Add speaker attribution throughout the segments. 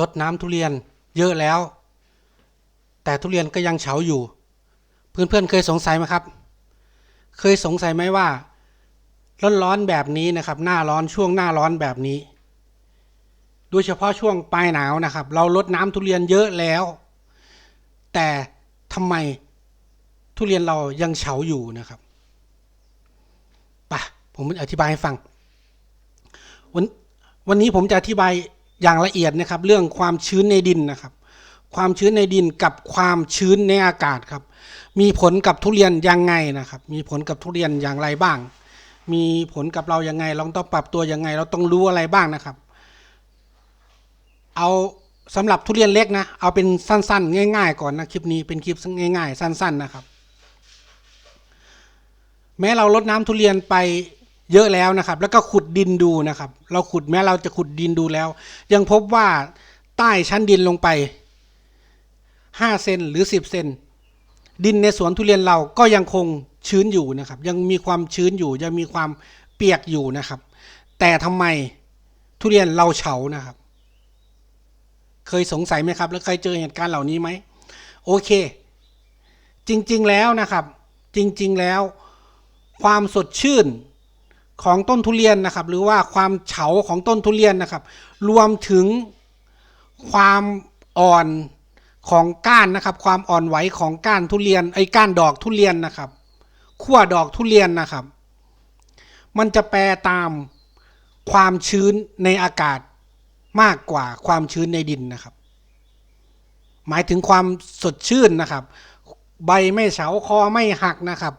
Speaker 1: ลดน้ำทุเรียนเยอะแล้ว แต่ทุเรียนก็ยังเฉาอยู่ เพื่อนๆเคยสงสัยไหมครับ เคยสงสัยไหมว่าร้อนๆแบบนี้นะครับ หน้าร้อนช่วงหน้าร้อนแบบนี้ โดยเฉพาะช่วงปลายหนาวนะครับ เราลดน้ำทุเรียนเยอะแล้ว แต่ทำไมทุเรียนเรายังเฉาอยู่นะครับป่ะผมอธิบายให้ฟังวันวันนี้ผมจะอธิบาย อย่างละเอียดนะครับ เรื่องความชื้นในดินนะครับ ความชื้นในดินกับความชื้นในอากาศครับ มีผลกับทุเรียนยังไงนะครับ มีผลกับทุเรียนอย่างไรบ้าง มีผลกับเรายังไง เราต้องปรับตัวยังไง เราต้องรู้อะไรบ้างนะครับ เอาสำหรับทุเรียนเล็กนะ เอาเป็นสั้นๆ ง่าย ๆ ก่อนนะคลิปนี้เป็นคลิปง่าย ๆ สั้น ๆ นะครับ แม้เราลดน้ำทุเรียนไป เยอะแล้วนะครับ แล้วก็ขุดดินดูนะครับ เราขุดแม้เราจะขุดดินดูแล้ว ยังพบว่าใต้ชั้นดินลงไปห้าเซนหรือสิบเซนดินในสวนทุเรียนเราก็ยังคงชื้นอยู่นะครับ ยังมีความชื้นอยู่ ยังมีความเปียกอยู่นะครับ แต่ทำไมทุเรียนเราเฉานะครับ เคยสงสัยไหมครับ แล้วเคยเจอเหตุการณ์เหล่านี้ไหมโอเค จริง ๆแล้วนะครับ จริง ๆแล้ว ความสดชื่น ของต้นทุเรียนนะครับ หรือว่าความเฉาของต้นทุเรียนนะครับ รวมถึงความอ่อนของก้านนะครับ ความอ่อนไหวของก้านทุเรียนไอ้ก้านดอกทุเรียนนะครับขั้วดอกทุเรียนนะครับ มันจะแปรตามความชื้นในอากาศมากกว่าความชื้นในดินนะครับ หมายถึงความสดชื่นนะครับ ใบไม่เฉาคอไม่หักนะครับ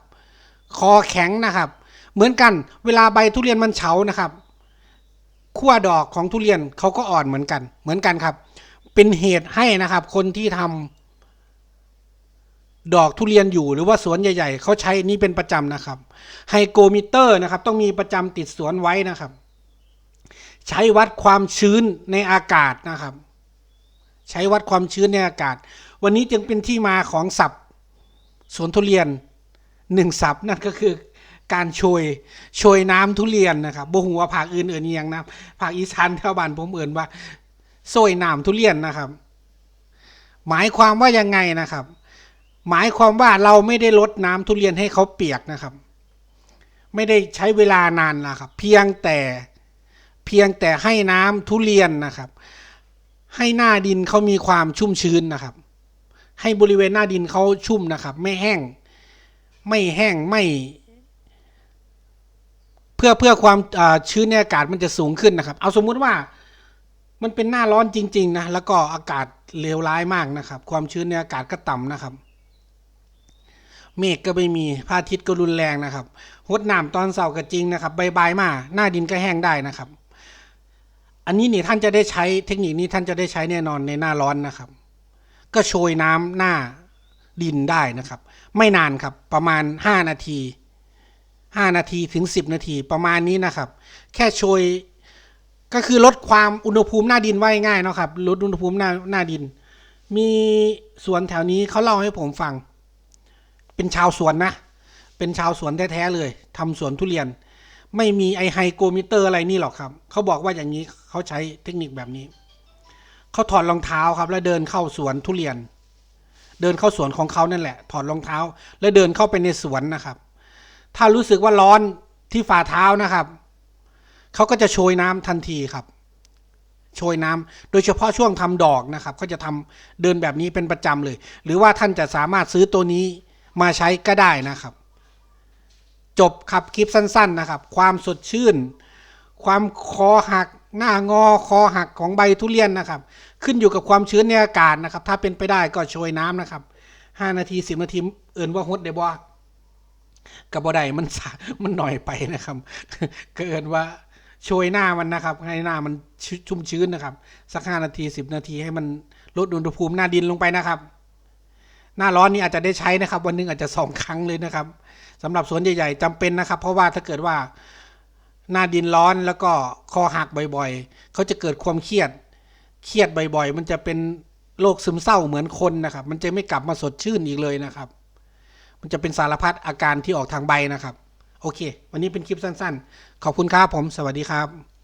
Speaker 1: คอแข็งนะครับ เหมือนกัน เวลาใบทุเรียนมันเฉานะครับขั้วดอกของทุเรียนเขาก็อ่อนเหมือนกัน เหมือนกันครับ เป็นเหตุให้นะครับ คนที่ทำดอกทุเรียนอยู่หรือว่าสวนใหญ่ ๆเขาใช้นี่เป็นประจำนะครับ ไฮโกมิเตอร์นะครับ ต้องมีประจำติดสวนไว้นะครับ ใช้วัดความชื้นในอากาศนะครับ ใช้วัดความชื้นในอากาศ วันนี้จึงเป็นที่มาของศัพท์สวนทุเรียนหนึ่งศัพท์นั่นก็คือ การโชยโชยน้ำทุเรียนนะครับบ่หัวาภาคอื่นเอื่นเอียงนะภาคอีสานแถวบ้านผมเอื่นว่าโซยน้ำทุเรียนนะครับ หมายความว่ายังไงนะครับ หมายความว่าเราไม่ได้ลดน้ำทุเรียนให้เขาเปียกนะครับ ไม่ได้ใช้เวลานานนะครับ เพียงแต่เพียงแต่ให้น้ำทุเรียนนะครับ ให้หน้าดินเขามีความชุ่มชื้นนะครับ ให้บริเวณหน้าดินเขาชุ่มนะครับ ไม่แห้ง ไม่แห้งไม่ เพื่อเพื่อความชื้นในอากาศมันจะสูงขึ้นนะครับ เอาสมมุติว่ามันเป็นหน้าร้อนจริง ๆ นะ แล้วก็อากาศเลวร้ายมากนะครับ ความชื้นในอากาศก็ต่ำนะครับ เมฆก็ไม่มีพระอาทิตย์ก็รุนแรงนะครับหดน้ำตอนเสาร์ก็จริงนะครับใบายๆมา หน้าดินก็แห้งได้นะครับ อันนี้นี่ท่านจะได้ใช้เทคนิคนี้ท่านจะได้ใช้แน่นอนในหน้าร้อนนะครับ ก็โชยน้ำหน้าดินได้นะครับ ไม่นานครับประมาณ 5 นาที 5 นาทีถึง 10 นาทีประมาณนี้นะครับ แค่โชยก็คือลดความอุณหภูมิหน้าดินไว้ง่ายเนาะครับลดอุณหภูมิหน้าหน้าดิน มีสวนแถวนี้เขาเล่าให้ผมฟัง เป็นชาวสวนนะ เป็นชาวสวนแท้ๆเลยทำสวนทุเรียน ไม่มีไอไฮโกมิเตอร์อะไรนี่หรอกครับ เขาบอกว่าอย่างนี้เขาใช้เทคนิคแบบนี้ เขาถอดรองเท้าครับ แล้วเดินเข้าสวนทุเรียน เดินเข้าสวนของเขานั่นแหละ ถอดรองเท้า แล้วเดินเข้าไปในสวนนะครับ ถ้ารู้สึกว่าร้อนที่ฝ่าเท้านะครับเขาก็จะโชยน้ำทันทีครับ โชยน้ำโดยเฉพาะช่วงทำดอกนะครับเขาจะทำเดินแบบนี้เป็นประจำเลย หรือว่าท่านจะสามารถซื้อตัวนี้มาใช้ก็ได้นะครับ จบครับคลิปสั้น ๆนะครับ ความสดชื่น ความคอหักหน้างอคอหักของใบทุเรียนนะครับ ขึ้นอยู่กับความชื้นในอากาศนะครับ ถ้าเป็นไปได้ก็โชยน้ำนะครับห้านาทีสิบนาทีเอื่นว่าฮดได้บ่ กับบ่ได้มันสามันหน่อยไปนะครับเกินว่าโชยหน้ามันนะครับ ให้หน้ามันชชุ่มชื้นนะครับ สักห้านาทีสิบนาทีให้มันลดอุณหภูมิหน้าดินลงไปนะครับ หน้าร้อนนี่อาจจะได้ใช้นะครับ วันหนึงอาจจะสองครั้งเลยนะครับสำหรับสวนใหญ่ๆจำเป็นนะครับ เพราะว่าถ้าเกิดว่าหน้าดินร้อนแล้วก็คอหักบ่อยๆ เขาจะเกิดความเครียด เครียดบ่อยๆ มันจะเป็นโรคซึมเศร้าเหมือนคนนะครับ มันจะไม่กลับมาสดชื่นอีกเลยนะครับ มันจะเป็นสารพัดอาการที่ออกทางใบนะครับ โอเค วันนี้เป็นคลิปสั้นๆ ขอบคุณครับผม สวัสดีครับ